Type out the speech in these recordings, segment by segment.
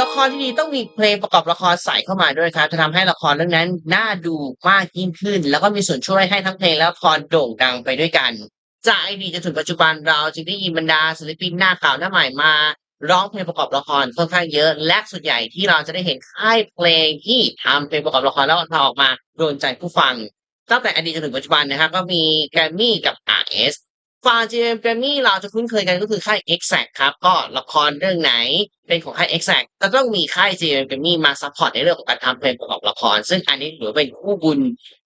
ละครที่ดีต้องมีเพลงประกอบละครใส่เข้ามาด้วยครับจะทำให้ละครเรื่องนั้นน่าดูมากยิ่งขึ้น แล้วก็มีส่วนช่วยให้ทั้งเพลงและละครโด่งดังไปด้วยกัน จากอดีตจนถึงปัจจุบันเราจึงได้ยินบรรดาศิลปินหน้าเก่าหน้าใหม่มาร้องเพลงประกอบละครค่อนข้างเยอะและส่วนใหญ่ที่เราจะได้เห็นค่ายเพลงที่ทำเพลงประกอบละครแล้วอออกมาโดนใจผู้ฟังตั้งแต่อดีตจนถึงปัจจุบันนะครับก็มีแกรมมี่กับ RS ฟาเอ็มแกรมมี่เราจะคุ้นเคยกันก็คือค่าย Exact ครับ ก็ละครเรื่องไหนเป็นของค่าย Exact ก็ต้องมีค่าย GM แกรมมี่มาซัพพอร์ตในเรื่องของการทำเพลงประกอบละคร ซึ่งอันนี้ถือว่าเป็นคู่บุญ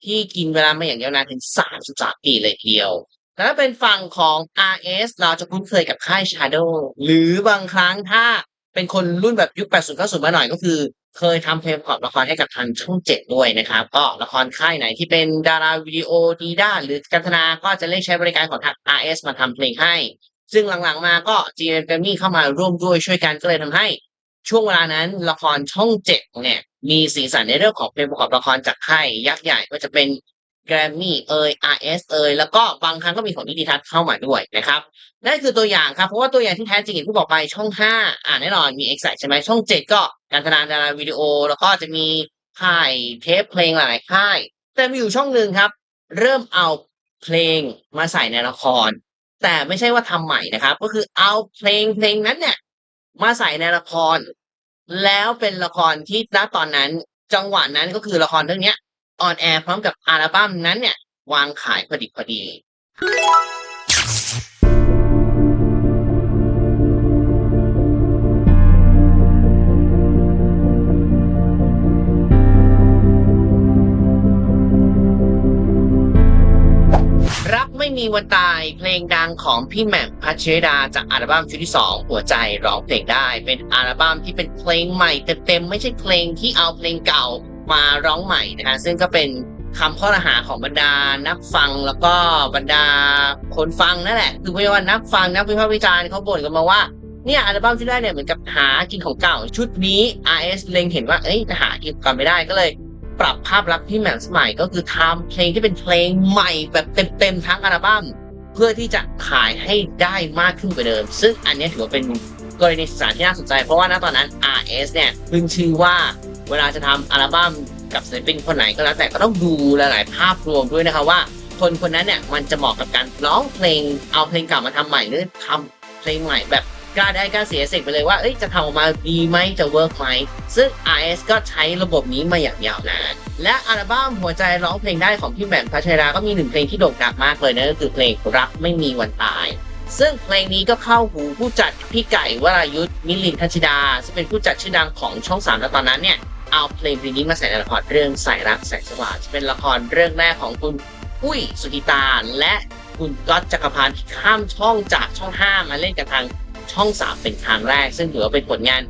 ที่กินเวลามาอย่างยาวนานถึง 33 ปีเลยทีเดียวแต่ถ้าเป็นฝั่งของ RS เราจะคุ้นเคยกับค่าย Shadow หรือบางครั้งถ้าเป็นคนรุ่นแบบยุค 80 90 มาหน่อยก็คือ เคยทำเพลงประกอบละครให้กับทางช่องเจ็ดด้วยนะครับ ก็ละครค่ายไหนที่เป็นดาราวิดีโอดีด้าหรือกันธนาก็จะเลือกใช้บริการของทาง RS มาทำเพลงให้ ซึ่งหลังๆมาก็ GM g r a m m y เข้ามาร่วมด้วยช่วยกันก็เลยทำให้ ช่วงเวลานั้นละครช่องเจ็ดเนี่ยมีสีสันในเรื่องของเพลงประกอบละครจากค่ายยักษ์ใหญ่ก็จะเป็น แกรมมี่เอย RS เอยแล้วก็บางครั้งก็มีของนิติทัศน์เข้ามาด้วยนะครับนั่นคือตัวอย่างครับ เพราะว่าตัวอย่างที่แท้จริงอย่างที่บอกไปช่อง 5 อ่าแน่นอนมี Exact ใช่ไหมช่อง 7 ก็การธนาดาราวิดีโอ แล้วก็จะมีค่ายเทปเพลงหลายค่าย แต่มีอยู่ช่องหนึ่งครับ เริ่มเอาเพลงมาใส่ในละคร แต่ไม่ใช่ว่าทำใหม่นะครับ ก็คือเอาเพลงเพลงนั้นเนี่ยมาใส่ในละคร แล้วเป็นละครที่ณตอนนั้นจังหวะนั้นก็คือละครเรื่องเนี้ย ออนแอร์พร้อมกับอัลบั้มนั้นเนี่ย วางขายพอดิบพอดีรักไม่มีวันตายเพลงดังของพี่แหม่มพัชรดาจากอัลบั้มชุดที่ 2 หัวใจร้องเพลงได้ เป็นอัลบั้มที่เป็นเพลงใหม่เต็มๆไม่ใช่เพลงที่เอาเพลงเก่า มาร้องใหม่นะฮะซึ่งก็เป็นคำข้อรหาของบรรดานักฟังแล้วก็บรรดาคนฟังนั่นแหละ คือไม่ว่านักฟังนักวิพากษ์วิจารณ์เขาบ่นกันมาว่าเนี่ยอัลบั้มที่ได้เนี่ยเหมือนกับหากินของเก่าชุดนี้ RS เล็งเห็นว่าเอ้ยหากินกันไม่ได้ก็เลย ปรับภาพลักษณ์พี่แหม่มสมัยก็คือทำเพลงที่เป็นเพลงใหม่แบบเต็มๆทั้งอัลบั้มเพื่อที่จะขายให้ได้มากขึ้นกว่าเดิม ซึ่งอันนี้ถือว่าเป็นกรณีศึกษาที่น่าสนใจเพราะว่าณตอนนั้น RS เนี่ยขึ้นชื่อว่า เวลาจะทำอัลบั้มกับศิลปินคนไหนก็แล้วแต่ก็ต้องดูหลายๆภาพรวมด้วยนะคะว่า คนคนนั้นเนี่ยมันจะเหมาะกับการร้องเพลงเอาเพลงเก่ามาทำใหม่หรือทำเพลงใหม่แบบกล้าได้กล้าเสียเสร็จไปเลยว่าเอ้ยจะทำออกมาดีไหมจะเวิร์กไหมซึ่ง RS ก็ใช้ระบบนี้มาอย่างยาวนานและอัลบั้มหัวใจร้องเพลงได้ของพี่แหม่มพัชราก็มีหนึ่งเพลงที่โด่งดังมากเลยนั่นก็คือเพลงรักไม่มีวันตาย ซึ่งเพลงนี้ก็เข้าหูผู้จัดพี่ไก่วรายุทธมิลินทัชดา ซึ่งเป็นผู้จัดชื่อดังของช่องสามตอนนั้นเนี่ย เอาเพลงเพลงนี้มาใส่ในละครเรื่องสายรักแสงสว่างเป็นละครเรื่องแรกของคุณอุ้ยสุธิตาและคุณก๊อตจักรพันธ์ที่ข้ามช่องจากช่องห้ามาเล่นกับทางช่องสามเป็นครั้งแรก ซึ่งถือว่าเป็นผลงาน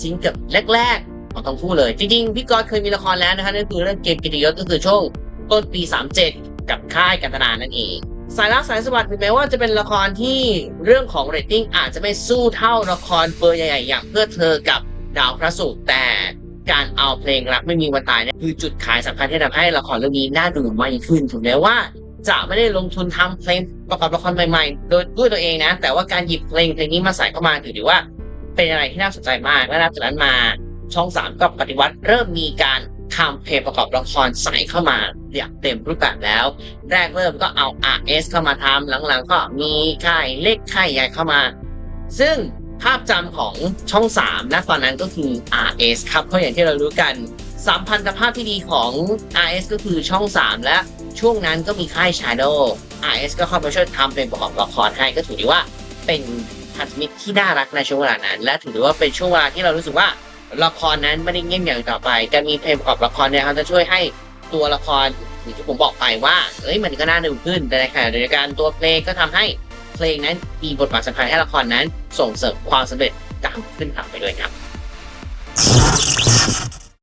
ซิงเกิลแรกๆของทั้งคู่เลย จริงๆพี่ก๊อตเคยมีละครแล้วนะคะนั่นคือเรื่องเกมกิติยศก็คือช่วงต้นปี 37 กับค่ายกันตนานั่นเองสายรักสายสวัสดิ์ถึงแม้ว่าจะเป็นละครที่เรื่องของเรตติ้งอาจจะไม่สู้เท่าละครเบอร์ใหญ่ๆอย่างเพื่อเธอกับดาวพระศุกร์แต่ การเอาเพลงรักไม่มีวันตายเนี่ยคือจุดขายสำคัญที่ทำให้ละครเรื่องนี้น่าดูมากยิ่งขึ้นถึงแม้ว่าจะไม่ได้ลงทุนทำเพลงประกอบละครใหม่ๆ โดยด้วยตัวเองนะ แต่ว่าการหยิบเพลงเพลงนี้มาใส่เข้ามาถือว่า เป็นอะไรที่น่าสนใจมากและนับจากนั้นมาช่องสามก็ปฏิวัติเริ่มมีการทำเพลงประกอบละครใส่เข้ามาอย่างเต็มรูปแบบแล้ว แรกเริ่มก็เอา RS เข้ามาทำหลังๆ ก็มีค่ายเล็กค่ายใหญ่เข้ามา ซึ่ง ภาพจำของช่อง 3 นะตอนนั้นก็คือ RS ครับเพราะอย่างที่เรารู้กันสัมพันธภาพที่ดีของ RS ก็คือช่อง 3 และช่วงนั้นก็มีค่าย Shadow RS ก็เข้ามาช่วยทำเป็นประกอบละครให้ก็ถือได้ว่าเป็นพันธมิตรที่น่ารักในช่วงเวลานั้น และถือได้ว่าเป็นช่วงเวลาที่เรารู้สึกว่าละครนั้นไม่ได้เงียบอย่างต่อไปการมีเพลงประกอบละครเนี่ยเขาจะช่วยให้ตัวละครอย่างที่ผมบอกไปว่าเอ้ยมันก็น่าดูขึ้นแต่ในขณะเดียวกันตัวเพลงก็ทำให้เพลงนั้นมีบทบาทสำคัญให้ละครนั้น ส่งเสริมความสำเร็จก้าวขึ้นตามไปด้วยครับ